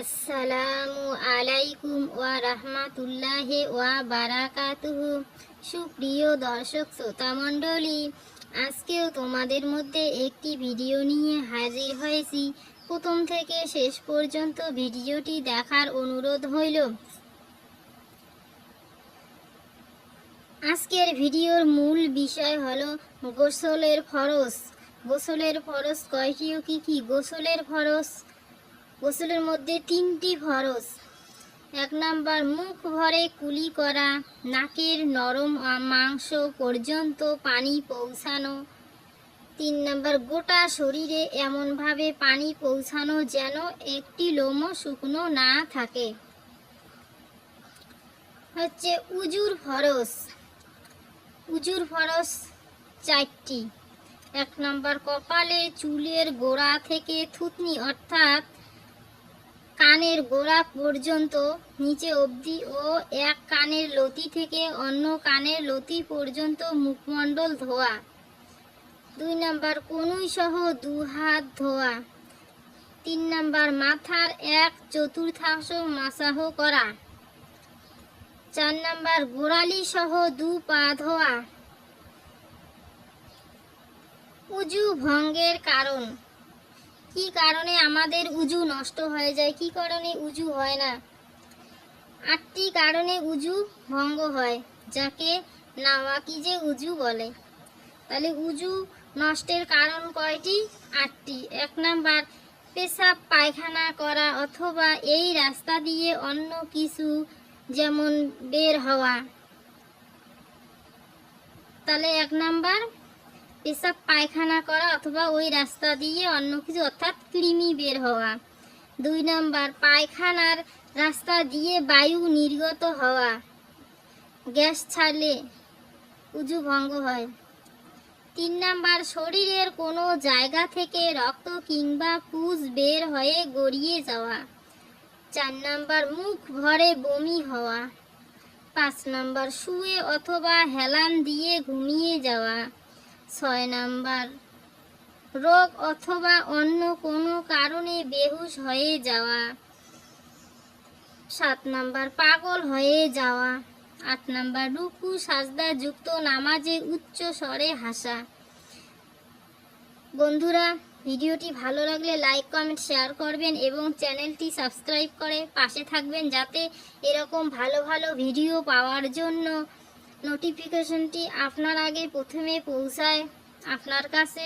আসসালামু আলাইকুম ওয়া রাহমাতুল্লাহি ওয়া বারাকাতুহু। সুপ্রিয় দর্শক শ্রোতা মণ্ডলী, আজকেও তোমাদের মধ্যে একটি ভিডিও নিয়ে হাজির হয়েছি। প্রথম থেকে শেষ পর্যন্ত ভিডিওটি দেখার অনুরোধ হইল। আজকের ভিডিওর মূল বিষয় হলো গোসলের ফরজ। গোসলের ফরজ কয়টি ও কী কি? গোসলের ফরজ গোসলের মধ্যে তিনটি ফরজ। এক নাম্বার, মুখ ভরে কুলি করা, নাকের নরম মাংস পর্যন্ত পানি পৌঁছানো। তিন নাম্বার, গোটা শরীরে এমনভাবে পানি পৌঁছানো যেন একটি লোমও শুকনো না থাকে। হচ্ছে উজুর ফরস উজুর ফরস চারটি। এক নাম্বার, কপালে চুলের গোড়া থেকে থুতনি, অর্থাৎ কানের গোড়া পর্যন্ত, নিচে অবধি ও এক কানের লতি থেকে অন্য কানের লতি পর্যন্ত মুখমণ্ডল ধোয়া। দুই নাম্বার কনুই সহ দু হাত ধোয়া। তিন নাম্বার মাথার এক চতুর্থাংশ মাসাহ করা। চার নাম্বার গোড়ালি সহ দু পা ধোয়া। উজু ভঙ্গের কারণ। কি কারণে আমাদের উজু নষ্ট হয়ে যায়? কি কারণে উজু হয় না? আটটি কারণে উজু ভঙ্গ হয়, যাকে নাওয়াকিজে উজু বলে। তাহলে উজু নষ্টের কারণ কয়টি? আটটি। এক নাম্বার, পেশাব, পায়খানা করা অথবা এই রাস্তা দিয়ে অন্য কিছু যেমন বের হওয়া। তাহলে এক নাম্বার পেশাব পায়খানা করা অথবা ওই রাস্তা দিয়ে অন্য কিছু, অর্থাৎ কৃমি বের হওয়া। দুই নম্বর, পায়খানার রাস্তা দিয়ে বায়ু নির্গত হওয়া। গ্যাস ছাড়লে উজু ভঙ্গ হয়। তিন নাম্বার, শরীরের কোনো জায়গা থেকে রক্ত কিংবা পুজ বের হয়ে গড়িয়ে যাওয়া। চার নাম্বার, মুখ ভরে বমি হওয়া। পাঁচ নাম্বার, শুয়ে অথবা হেলান দিয়ে ঘুমিয়ে যাওয়া। ছয় নাম্বার। রোগ অথবা অন্য কোনো কারণে বেহুশ হয়ে যাওয়া। সাত নাম্বার, পাগল হয়ে যাওয়া। আট নাম্বার, রুকু সাজদা যুক্ত নামাজে উচ্চ স্বরে হাসা। বন্ধুরা, ভিডিওটি ভালো লাগলে লাইক, কমেন্ট, শেয়ার করবেন এবং চ্যানেলটি সাবস্ক্রাইব করে পাশে থাকবেন যাতে এরকম ভালো ভালো ভিডিও পাওয়ার জন্য নোটিফিকেশনটি আপনার আগে প্রথমে পৌঁছায় আপনার কাছে।